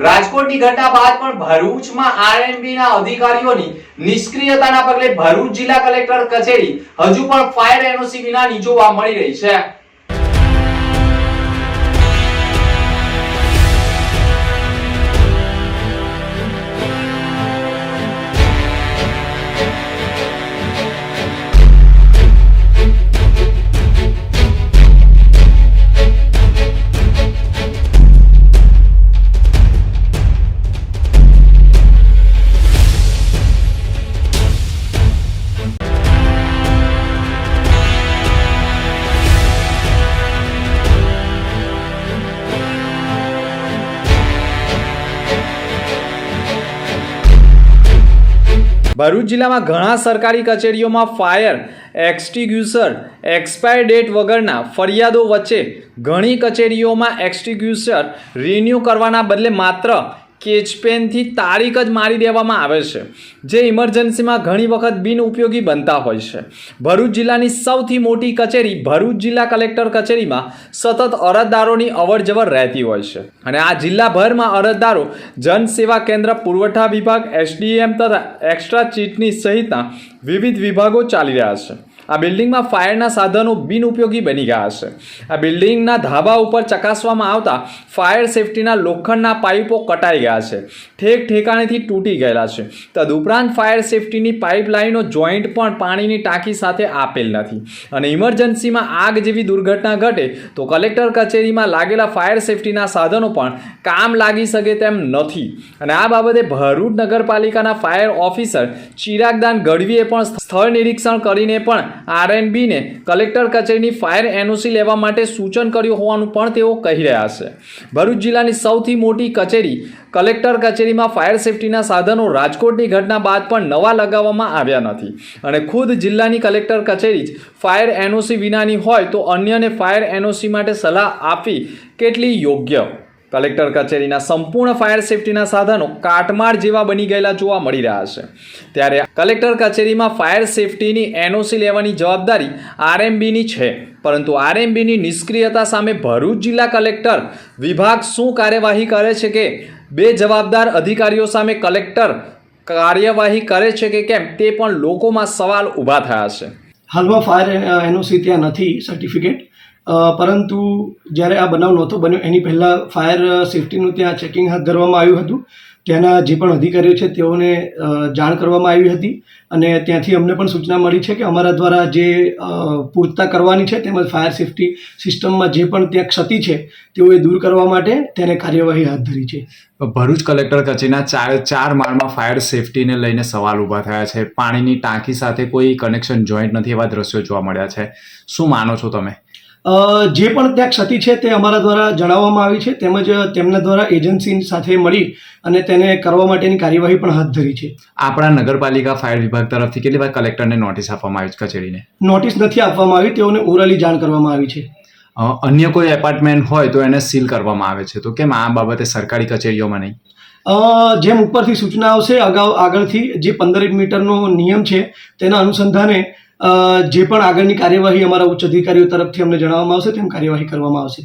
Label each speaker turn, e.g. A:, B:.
A: રાજકોટની ઘટના બાદ પણ ભરૂચમાં આરએનબી ના અધિકારીઓની નિષ્ક્રિયતાના પગલે ભરૂચ જિલ્લા કલેક્ટર કચેરી હજુ પણ ફાયર એનઓસી વિના જોવા મળી રહી છે. ભરૂચ જિલ્લામાં ઘણા સરકારી કચેરીઓમાં ફાયર, એક્સટિગ્યુસર, એક્સપાયર ડેટ વગરના ફરિયાદો વચ્ચે ઘણી કચેરીઓમાં એક્સટિગ્યુસર રિન્યૂ કરવાના બદલે માત્ર કેચપેનથી તારીખ જ મારી દેવામાં આવે છે, જે ઇમરજન્સીમાં ઘણી વખત બિનઉપયોગી બનતા હોય છે. ભરૂચ જિલ્લાની સૌથી મોટી કચેરી, ભરૂચ જિલ્લા કલેક્ટર કચેરીમાં સતત અરજદારોની અવરજવર રહેતી હોય છે. અને આ જિલ્લાભરમાં અરજદારો જનસેવા કેન્દ્ર, પુરવઠા વિભાગ, એસડીએમ તથા એક્સ્ટ્રા ચીટની સહિતના વિવિધ વિભાગો ચાલી રહ્યા છે. આ બિલ્ડિંગમાં ફાયરના સાધનો બિનઉપયોગી બની ગયા છે. આ બિલ્ડિંગના ધાબા ઉપર ચકાસવામાં આવતા ફાયર સેફટીના લોખંડના પાઇપો કટાઈ ગયા છે. ઠેક ઠેકાણેથી તૂટી ગયેલા છે. તદુપરાંત ફાયર સેફટીની પાઇપલાઇનો જોઈન્ટ પણ પાણીની ટાંકી સાથે આપેલ નથી. અને ઇમરજન્સીમાં આગ જેવી દુર્ઘટના ઘટે તો કલેક્ટર કચેરીમાં લાગેલા ફાયર સેફટીના સાધનો પણ કામ લાગી શકે તેમ નથી. અને આ બાબતે ભરૂચ નગરપાલિકાના ફાયર ઓફિસર ચિરાગદાન ગઢવીએ પણ સ્થળ નિરીક્ષણ કરીને પણ આરએનબીને કલેક્ટર કચેરીની ફાયર એનઓસી લેવા માટે સૂચન કર્યું હોવાનું પણ તેઓ કહી રહ્યા છે. ભરૂચ જિલ્લાની સૌથી મોટી કચેરી કલેક્ટર કચેરીમાં ફાયર સેફટીના સાધનો રાજકોટની ઘટના બાદ પણ નવા લગાવવામાં આવ્યા નથી. અને ખુદ જિલ્લાની કલેક્ટર કચેરી જ ફાયર એનઓસી વિનાની હોય તો અન્યને ફાયર એનઓસી માટે સલાહ આપવી કેટલી યોગ્ય? કલેક્ટર કચેરીના સંપૂર્ણ ફાયર સેફટીના સાધનો કાટમાળ જેવા બની ગયેલા જોવા મળી રહ્યા છે. ત્યારે કલેક્ટર કચેરીમાં ફાયર સેફટીની એનઓસી લેવાની જવાબદારી આરએમબીની છે. પરંતુ આરએમબીની નિષ્ક્રિયતા સામે ભરૂચ જિલ્લા કલેક્ટર વિભાગ શું કાર્યવાહી કરે છે કે બે જવાબદાર અધિકારીઓ સામે કલેક્ટર કાર્યવાહી કરે છે કે કેમ તે પણ લોકોમાં સવાલ ઊભા થયા છે.
B: હાલમાં ફાયર એનઓસી ત્યાં નથી, સર્ટિફિકેટ પરંતુ જ્યારે આ બનાવ નહોતો બન્યો, એની પહેલાં ફાયર સેફટીનું ત્યાં ચેકિંગ હાથ ધરવામાં આવ્યું હતું. ત્યાંના જે પણ અધિકારીઓ છે, તેઓને જાણ કરવામાં આવી હતી અને ત્યાંથી અમને પણ સૂચના મળી છે કે અમારા દ્વારા જે પૂરતા કરવાની છે તેમજ ફાયર સેફટી સિસ્ટમમાં જે પણ ત્યાં ક્ષતિ છે, તેઓએ દૂર કરવા માટે તેને કાર્યવાહી હાથ ધરી છે.
C: ભરૂચ કલેક્ટર કચેરીના ચાર ચાર માળમાં ફાયર સેફટીને લઈને સવાલ ઊભા થયા છે. પાણીની ટાંકી સાથે કોઈ કનેક્શન જોઈન્ટ નથી એવા દ્રશ્યો જોવા મળ્યા છે. શું માનો છો તમે?
B: જે પણ ત્યાં ક્ષતિ છે તે અમારા દ્વારા જણાવવામાં આવી છે તેમજ તેમના દ્વારા એજન્સી સાથે મળી અને તેને કરવા માટેની કાર્યવાહી પણ હાથ ધરી છે.
C: આપણા નગરપાલિકા ફાયર વિભાગ તરફથી કેટલી વાર કલેક્ટરને નોટિસ આપવામાં આવી છે કચેરીને?
B: નોટિસ નથી આપવામાં આવી તેઓને ઓરલી જાણ કરવામાં આવી છે.
C: અન્ય કોઈ એપાર્ટમેન્ટ હોય તો એને સીલ કરવામાં આવે છે. તો કેમ આ બાબતે સરકારી કચેરીઓમાં નહીં?
B: જેમ ઉપરથી સૂચના આવશે અગાઉ આગળથી જે પંદર મીટરનો નિયમ છે તેના અનુસંધાને જે પણ આગળની કાર્યવાહી અમારા ઉચ્ચ અધિકારીઓ તરફથી અમને જણાવવામાં આવશે તેમ કાર્યવાહી કરવામાં આવશે.